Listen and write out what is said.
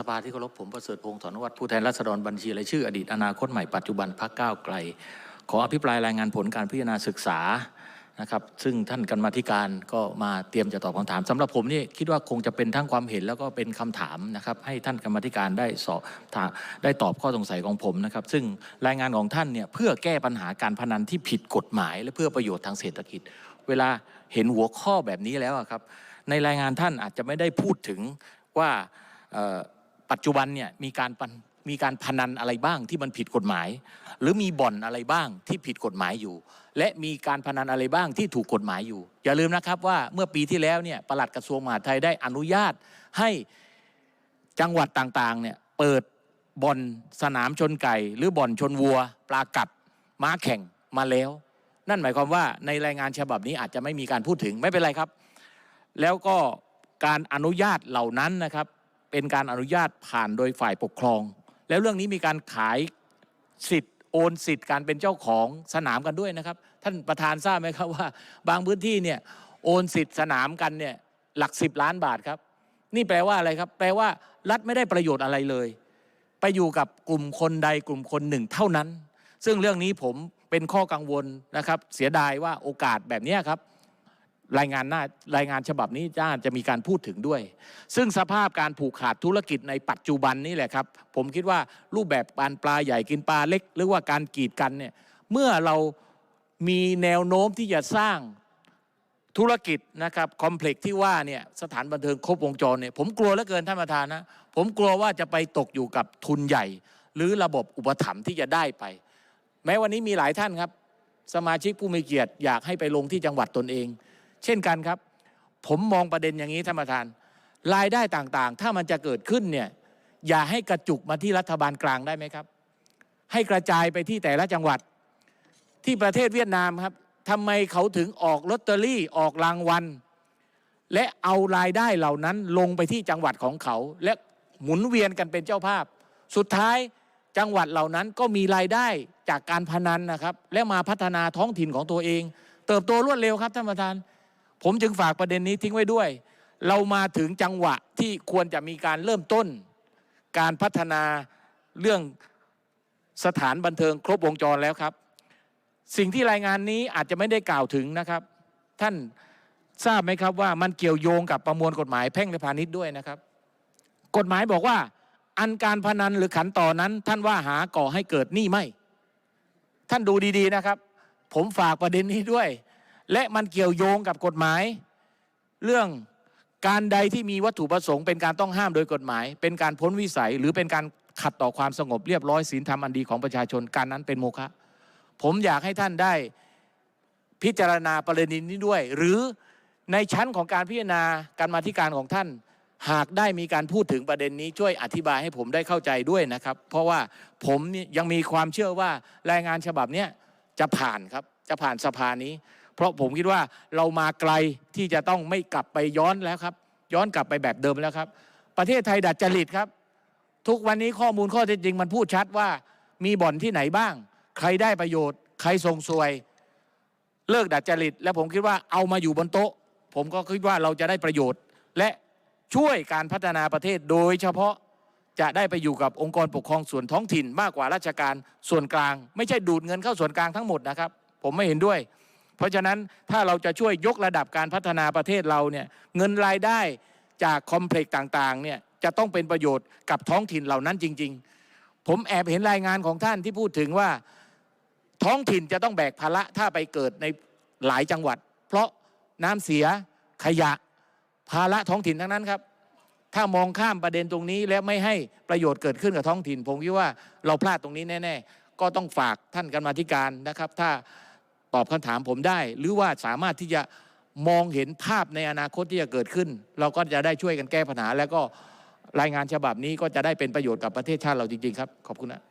สภาที่เคารพผมประเสริฐพงศ์ถอนวัฒน์ผู้แทนราษฎรบัญชีรายชื่ออดีตอนาคตใหม่ปัจจุบันพรรคก้าวไกล ขออภิปรายรายงานผลการพิจารณาศึกษานะครับซึ่งท่านกรรมาธิการก็มาเตรียมจะตอบคำถามสำหรับผมนี่คิดว่าคงจะเป็นทั้งความเห็นแล้วก็เป็นคำถามนะครับให้ท่านกรรมาธิการได้สอบถาได้ตอบข้อสงสัยของผมนะครับซึ่งรายงานของท่านเนี่ยเพื่อแก้ปัญหาการพนันที่ผิดกฎหมาย และเพื่อประโยชน์ทางเศรษฐกิจ เวลาเห็นหัวข้อแบบนี้แล้วครับในรายงานท่านอาจจะไม่ได้พูดถึงว่า ปัจจุบันเนี่ยมีการมีการพนันอะไรบ้างที่มันผิดกฎหมาย หรือมีบ่อนอะไรบ้างที่ผิดกฎหมายอยู่ และมีการพนันอะไรบ้างที่ถูกกฎหมายอยู่ อย่าลืมนะครับว่าเมื่อปีที่แล้วเนี่ยปลัดกระทรวงมหาดไทยได้อนุญาตให้จังหวัดต่างๆเนี่ยเปิดบ่อนสนามชนไก่ หรือบ่อนชนวัว ปลากัด ม้าแข่งมาแล้ว นั่นหมายความว่าในรายงานฉบับนี้อาจจะไม่มีการพูดถึงไม่เป็นไรครับ แล้วก็การอนุญาตเหล่านั้นนะครับ เป็นการอนุญาตผ่านโดยฝ่ายปกครอง แล้วเรื่องนี้มีการขายสิทธิ์โอนสิทธิ์การเป็นเจ้าของสนามกันด้วยนะครับ ท่านประธานทราบไหมครับว่า บางพื้นที่เนี่ยโอนสิทธิ์สนามกันเนี่ยหลักสิบล้านบาทครับ นี่แปลว่าอะไรครับ แปลว่ารัฐไม่ได้ประโยชน์อะไรเลย ไปอยู่กับกลุ่มคนใดกลุ่มคนหนึ่งเท่านั้น ซึ่งเรื่องนี้ผมเป็นข้อกังวลนะครับ เสียดายว่าโอกาสแบบนี้ครับ รายงานหน้ารายงานฉบับนี้น่าจะมีการพูดถึงด้วย ซึ่งสภาพการผูกขาดธุรกิจในปัจจุบันนี่แหละครับ ผมคิดว่ารูปแบบปานปลาใหญ่กินปลาเล็ก หรือว่าการกีดกันเนี่ยเมื่อเรามีแนวโน้มที่จะสร้างธุรกิจนะครับคอมเพล็กซ์ที่ว่าเนี่ยสถานบันเทิงครบวงจรเนี่ยผมกลัวเหลือเกินท่านประธานนะผมกลัวว่าจะไปตกอยู่กับทุนใหญ่ หรือระบบอุปถัมภ์ที่จะได้ไป แม้วันนี้มีหลายท่านครับ สมาชิกผู้มีเกียรติอยากให้ไปลงที่จังหวัดตนเอง เช่นกันครับ ผมมองประเด็นอย่างนี้ท่านประธาน รายได้ต่างๆ ถ้ามันจะเกิดขึ้นเนี่ยอย่าให้กระจุกมาที่รัฐบาลกลางได้ไหมครับ ให้กระจายไปที่แต่ละจังหวัดที่ประเทศเวียดนามครับทำไมเขาถึงออกลอตเตอรี่ออกรางวัล และเอารายได้เหล่านั้นลงไปที่จังหวัดของเขา และหมุนเวียนกันเป็นเจ้าภาพ สุดท้ายจังหวัดเหล่านั้นก็มีรายได้จากการพนันนะครับ และมาพัฒนาท้องถิ่นของตัวเอง เติบโตรวดเร็วครับท่านประธาน ผมจึงฝากประเด็นนี้ทิ้งไว้ด้วย เรามาถึงจังหวะที่ควรจะมีการเริ่มต้น การพัฒนาเรื่องสถานบันเทิงครบวงจรแล้วครับ สิ่งที่รายงานนี้อาจจะไม่ได้กล่าวถึงนะครับ ท่านทราบไหมครับว่ามันเกี่ยวโยงกับประมวลกฎหมายแพ่งและพาณิชย์ด้วยนะครับ กฎหมายบอกว่า อันการพนันหรือขันต่อนั้น ท่านว่าหาก่อให้เกิดหนี้ไม่ ท่านดูดีๆนะครับ ผมฝากประเด็นนี้ด้วย และมันเกี่ยวโยงกับกฎหมาย เรื่องการใดที่มีวัตถุประสงค์เป็นการต้องห้ามโดยกฎหมาย เป็นการพ้นวิสัย หรือเป็นการขัดต่อความสงบเรียบร้อยศีลธรรมอันดีของประชาชนการนั้นเป็นโมฆะผมอยากให้ท่านได้พิจารณาประเด็นนี้ด้วย หรือในชั้นของการพิจารณาการมาธิการของท่าน หากได้มีการพูดถึงประเด็นนี้ช่วยอธิบายให้ผมได้เข้าใจด้วยนะครับ เพราะว่าผมยังมีความเชื่อว่ารายงานฉบับนี้จะผ่านครับจะผ่านสภานี้ เพราะผมคิดว่าเรามาไกลที่จะต้องไม่กลับไปย้อนแล้วครับ ย้อนกลับไปแบบเดิมแล้วครับ ประเทศไทยดัดจริตครับ ทุกวันนี้ข้อมูลข้อเท็จจริงมันพูดชัดว่ามีบ่อนที่ไหนบ้าง ใครได้ประโยชน์ ใครส่งสวย เลิกดัดจริต และผมคิดว่าเอามาอยู่บนโต๊ะ ผมก็คิดว่าเราจะได้ประโยชน์ และช่วยการพัฒนาประเทศโดยเฉพาะจะได้ไปอยู่กับองค์กรปกครองส่วนท้องถิ่นมากกว่าราชการส่วนกลาง ไม่ใช่ดูดเงินเข้าส่วนกลางทั้งหมดนะครับ ผมไม่เห็นด้วย เพราะฉะนั้นถ้าเราจะช่วยยกระดับการพัฒนาประเทศเราเนี่ยเงินรายได้จากคอมเพล็กซ์ต่างๆเนี่ยจะต้องเป็นประโยชน์กับท้องถิ่นเหล่านั้นจริง ๆ ผมแอบเห็นรายงานของท่านที่พูดถึงว่าท้องถิ่นจะต้องแบกภาระถ้าไปเกิดในหลายจังหวัด เพราะน้ำเสียขยะภาระท้องถิ่นทั้งนั้นครับถ้ามองข้ามประเด็นตรงนี้แล้วไม่ให้ประโยชน์เกิดขึ้นกับท้องถิ่น ผมคิดว่าเราพลาดตรงนี้แน่ ๆ ก็ต้องฝากท่านกรรมาธิการนะครับ ถ้า ตอบคำถามผมได้ หรือว่าสามารถที่จะมองเห็นภาพในอนาคตที่จะเกิดขึ้น เราก็จะได้ช่วยกันแก้ปัญหา แล้วก็รายงานฉบับนี้ก็จะได้เป็นประโยชน์กับประเทศชาติเราจริงๆครับ ขอบคุณนะ